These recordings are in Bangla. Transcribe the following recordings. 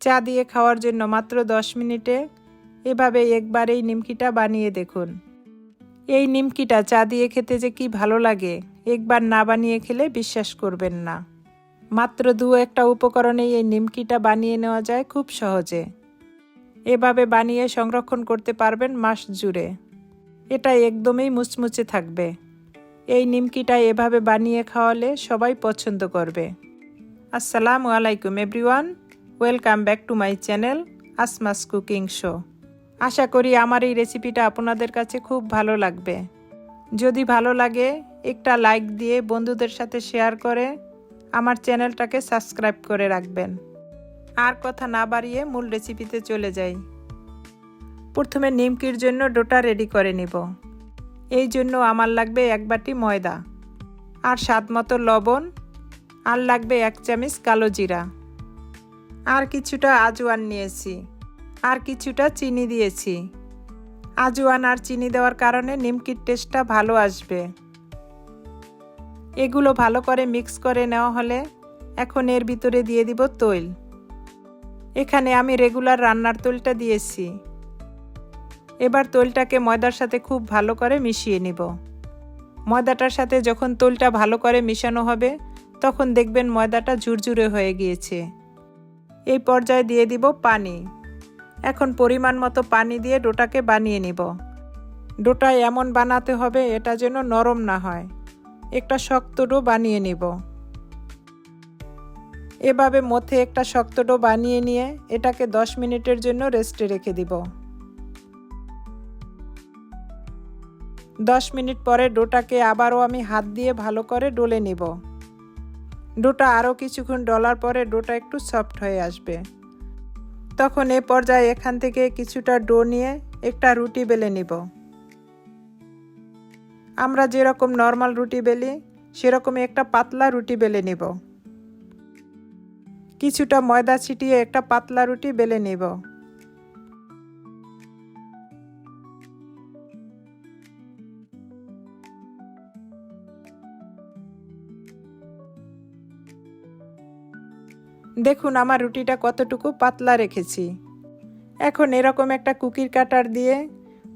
চা দিয়ে খাওয়ার জন্য মাত্র দশ মিনিটে এভাবে একবার এই নিমকিটা বানিয়ে দেখুন। এই নিমকিটা চা দিয়ে খেতে যে কি ভালো লাগে, একবার না বানিয়ে খেলে বিশ্বাস করবেন না। মাত্র দু একটা উপকরণেই এই নিমকিটা বানিয়ে নেওয়া যায় খুব সহজে। এভাবে বানিয়ে সংরক্ষণ করতে পারবেন মাস জুড়ে। এটা একদমই মুচমুচে থাকবে। এই নিমকিটা এভাবে বানিয়ে খাওয়ালে সবাই পছন্দ করবে। আসসালামু আলাইকুম, everyone. Welcome back to my channel Asma's cooking show আশা করি আমার এই রেসিপিটা আপনাদের কাছে খুব ভালো লাগবে। যদি ভালো লাগে, একটা লাইক দিয়ে বন্ধুদের সাথে শেয়ার করে আমার চ্যানেলটাকে সাবস্ক্রাইব করে রাখবেন। আর কথা না বাড়িয়ে মূল রেসিপিতে চলে যাই। প্রথমে নিমকির জন্য ডোটা রেডি করে নিব। এই জন্য আমার লাগবে এক বাটি ময়দা। আর স্বাদ মতো লবণ। আর লাগবে এক চামচ কালো জিরা। আর কিছুটা আজওয়ান নিয়েছি, আর কিছুটা চিনি দিয়েছি। আজওয়ান আর চিনি দেওয়ার কারণে নিমকির টেস্টটা ভালো আসবে। এগুলো ভালো করে মিক্স করে নেওয়া হলে এখন এর ভিতরে দিয়ে দিব তৈল। এখানে আমি রেগুলার রান্নার তৈলটা দিয়েছি। এবার তৈলটাকে ময়দার সাথে খুব ভালো করে মিশিয়ে নিব। ময়দাটার সাথে যখন তৈলটা ভালো করে মিশানো হবে, তখন দেখবেন ময়দাটা ঝুরঝুরে হয়ে গিয়েছে। এই পর্যায়ে দিয়ে দিব পানি। এখন পরিমাণ মতো পানি দিয়ে ডোটাকে বানিয়ে নিব। ডোটা এমন বানাতে হবে এটা যেন নরম না হয়। একটা শক্ত ডো বানিয়ে নিব। এভাবে মধ্যে একটা শক্ত ডো বানিয়ে নিয়ে এটাকে দশ মিনিটের জন্য রেস্টে রেখে দিব। দশ মিনিট পরে ডোটাকে আবারও আমি হাত দিয়ে ভালো করে ডলে নিব। ডোটা আরও কিছুক্ষণ ডলার পরে ডোটা একটু সফট হয়ে আসবে। তখন এ পর্যায়ে এখান থেকে কিছুটা ডো নিয়ে একটা রুটি বেলে নিব। আমরা যেরকম নর্মাল রুটি বেলি, সেরকমই একটা পাতলা রুটি বেলে নিব। কিছুটা ময়দা ছিটিয়ে একটা পাতলা রুটি বেলে নিব। দেখুন আমার রুটিটা কতটুকু পাতলা রেখেছি। এখন এরকম একটা কুকির কাটার দিয়ে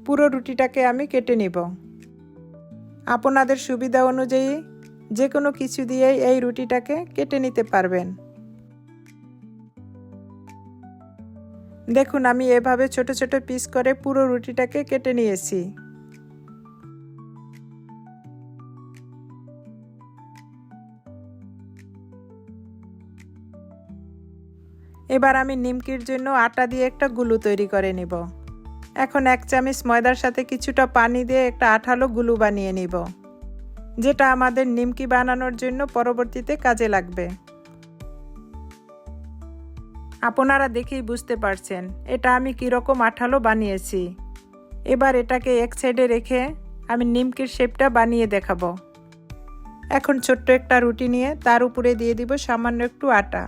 পুরো রুটিটাকে আমি কেটে নিব। আপনাদের সুবিধা অনুযায়ী যে কোনো কিছু দিয়ে এই রুটিটাকে কেটে নিতে পারবেন। দেখুন আমি এভাবে ছোট ছোট পিস করে পুরো রুটিটাকে কেটে নিয়েছি। এবার আমি নিমকির জন্য আটা দিয়ে একটা গুলু তৈরি করে নিব। এখন এক চামচ ময়দার সাথে কিছুটা পানি দিয়ে একটা আঠালো গুলু বানিয়ে নিব, যেটা আমাদের নিমকি বানানোর জন্য পরবর্তীতে কাজে লাগবে। আপনারা দেখেই বুঝতে পারছেন এটা আমি কীরকম আঠালো বানিয়েছি। এবার এটাকে এক সাইডে রেখে আমি নিমকির শেপটা বানিয়ে দেখাবো। এখন ছোট্ট একটা রুটি নিয়ে তার উপরে দিয়ে দিব সামান্য একটু আটা।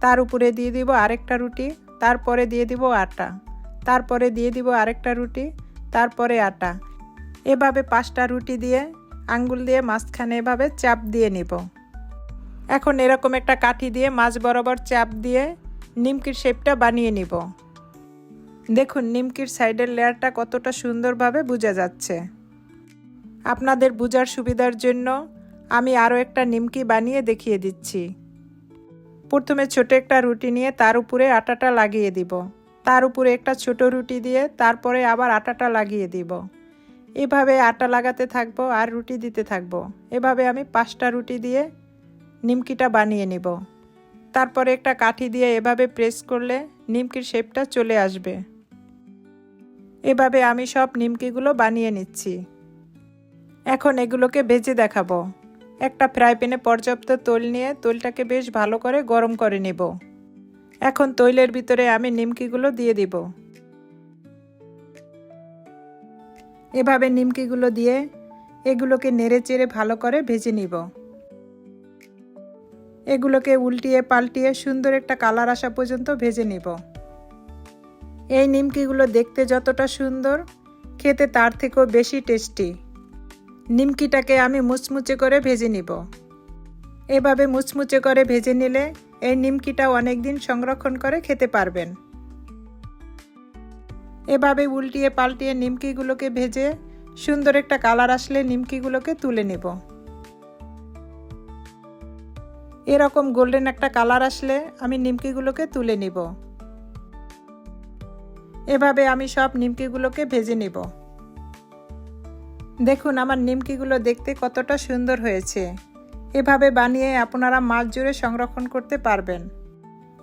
তার উপরে দিয়ে দিব আরেকটা রুটি, তারপরে দিয়ে দিব আটা, তারপরে দিয়ে দিব আরেকটা রুটি, তারপরে আটা। এভাবে পাঁচটা রুটি দিয়ে, আঙ্গুল দিয়ে মাঝখানে এভাবে চাপ দিয়ে নিব। এখন এরকম একটা কাঠি দিয়ে মাছ বরাবর চাপ দিয়ে নিমকির শেপটা বানিয়ে নিব। দেখুন, নিমকির সাইডের লেয়ারটা কতটা সুন্দরভাবে বোঝা যাচ্ছে। আপনাদের বোঝার সুবিধার জন্য আমি আরও একটা নিমকি বানিয়ে দেখিয়ে দিচ্ছি। প্রথমে ছোট একটা রুটি নিয়ে তার উপরে আটাটা লাগিয়ে দিব। তার উপরে একটা ছোট রুটি দিয়ে তারপরে আবার আটাটা লাগিয়ে দিব। এভাবে আটা লাগাতে থাকব আর রুটি দিতে থাকব। এভাবে আমি পাঁচটা রুটি দিয়ে নিমকিটা বানিয়ে নিব। তারপরে একটা কাঠি দিয়ে এভাবে প্রেস করলে নিমকির শেপটা চলে আসবে। এভাবে আমি সব নিমকিগুলো বানিয়ে নিচ্ছি। এখন এগুলোকে ভেজে দেখাবো। একটা ফ্রাই প্যানে পর্যাপ্ত তৈল নিয়ে তৈলটাকে বেশ ভালো করে গরম করে নেব। এখন তৈলের ভিতরে আমি নিমকিগুলো দিয়ে দিব। এভাবে নিমকিগুলো দিয়ে এগুলোকে নেড়ে চেড়ে ভালো করে ভেজে নিব। এগুলোকে উল্টিয়ে পাল্টিয়ে সুন্দর একটা কালার আসা পর্যন্ত ভেজে নিব। এই নিমকিগুলো দেখতে যতটা সুন্দর, খেতে তার থেকেও বেশি টেস্টি। নিমকিটাকে আমি মুচমুচে করে ভেজে নিব। এভাবে মুচমুচে করে ভেজে নিলে এই নিমকিটা অনেক দিন সংরক্ষণ করে খেতে পারবেন। এভাবে উল্টিয়ে পাল্টিয়ে নিমকিগুলোকে ভেজে সুন্দর একটা কালার আসলে নিমকিগুলোকে তুলে নেব। এরকম গোল্ডেন একটা কালার আসলে আমি নিমকিগুলোকে তুলে নিব। এভাবে আমি সব নিমকিগুলোকে ভেজে নেব। দেখুন, আমার নিমকিগুলো দেখতে কতটা সুন্দর হয়েছে। এভাবে বানিয়ে আপনারা মাছ জুড়ে সংরক্ষণ করতে পারবেন।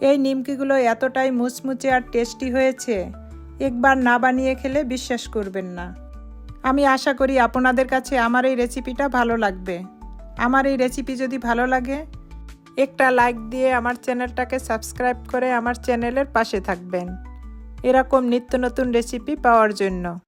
এই নিমকিগুলো এতটাই মুচমুচে আর টেস্টি হয়েছে, একবার না বানিয়ে খেলে বিশ্বাস করবেন না। আমি আশা করি আপনাদের কাছে আমার এই রেসিপিটা ভালো লাগবে। আমার এই রেসিপি যদি ভালো লাগে, একটা লাইক দিয়ে আমার চ্যানেলটাকে সাবস্ক্রাইব করে আমার চ্যানেলের পাশে থাকবেন। এরকম নিত্য নতুন রেসিপি পাওয়ার জন্য।